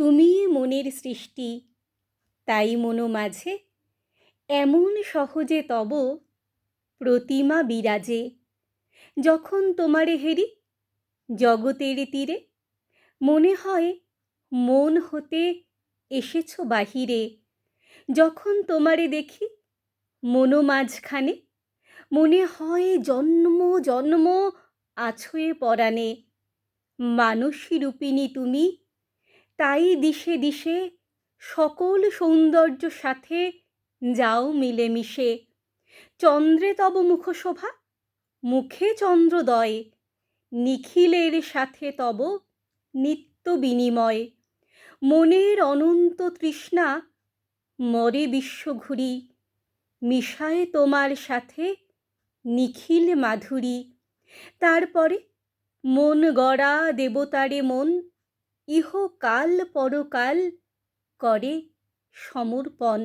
তুমি মনের সৃষ্টি, তাই মনো মাঝে এমন সহজে তব প্রতিমা বিরাজে। যখন তোমারে হেরি জগতের তীরে মনে হয় মন হতে এসেছ বাহিরে, যখন তোমারে দেখি মনো মাঝখানে মনে হয় জন্ম জন্ম আছোয়ে পরাণে, মানসী রূপিণী তুমি তাই দিশে দিশে সকল সৌন্দর্য সাথে যাও মিলেমিশে। চন্দ্রে তব মুখশোভা, মুখে চন্দ্রদয়, নিখিলের সাথে তব নিত্য বিনিময়। মনের অনন্ত তৃষ্ণা, মরে বিশ্ব ঘুরি, মিশায় তোমার সাথে নিখিল মাধুরী। তারপরে মন গড়া দেবতারে মন ইহকাল পরকাল করে সমর্পণ।